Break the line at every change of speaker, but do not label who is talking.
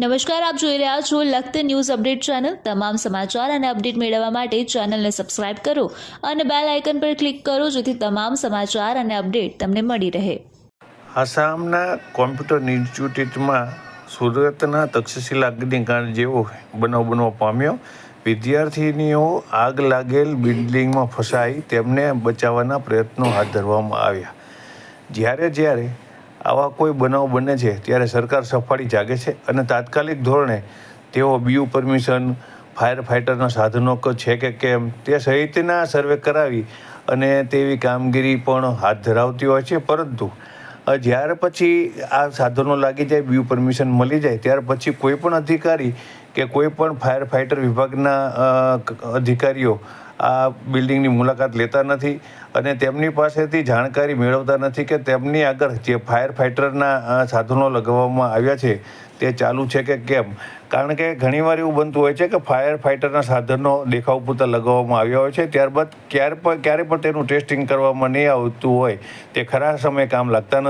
નમસ્કાર, આપ જોઈ રહ્યા છો લખત ન્યૂઝ અપડેટ ચેનલ. તમામ સમાચાર અને અપડેટ મેળવવા માટે ચેનલને સબસ્ક્રાઇબ કરો અને બેલ આઇકન પર ક્લિક કરો જેથી તમામ સમાચાર અને અપડેટ તમને મળી રહે.
આસામના કોમ્પ્યુટર ઇન્સ્ટિટ્યૂટમાં સુરતના તક્ષશિલા અગ્નિકાંડ જેવો બનાવ બનવા પામ્યો. વિદ્યાર્થીનીઓ આગ લાગેલ બિલ્ડિંગમાં ફસાઈ તેમને બચાવવાના પ્રયત્નો હાથ ધરવામાં આવ્યા. જ્યારે જ્યારે આવા કોઈ બનાવ બને છે, ત્યારે સરકાર સફાળી જાગે છે અને તાત્કાલિક ધોરણે તેઓ બીયુ પરમિશન ફાયર ફાઇટરના સાધનો છે કે કેમ, તે સહિતના સર્વે કરાવી અને તેવી કામગીરી પણ હાથ ધરાવતી હોય છે. પરંતુ જ્યારે પછી આ સાધનો લાગી જાય, બીયુ પરમિશન મળી જાય, ત્યાર પછી કોઈ પણ અધિકારી કે કોઈ પણ ફાયર ફાઇટર વિભાગના અધિકારીઓ આ બિલ્ડિંગની મુલાકાત લેતા નથી અને તેમની પાસેથી જાણકારી મેળવતા નથી કે તેમની આગળ જે ફાયર ફાઇટરના સાધનો લગાવવામાં આવ્યા છે તે ચાલુ છે કે કેમ? કારણ કે ઘણીવાર એવું બનતું હોય છે કે ફાયર ફાઇટરના સાધનો દેખાવ પૂરતા લગાવવામાં આવ્યા હોય છે, ત્યારબાદ ક્યારે પણ ક્યારે પણ તેનું ટેસ્ટિંગ કરવામાં નહીં આવતું હોય તે ખરા સમયે કામ લાગતા નથી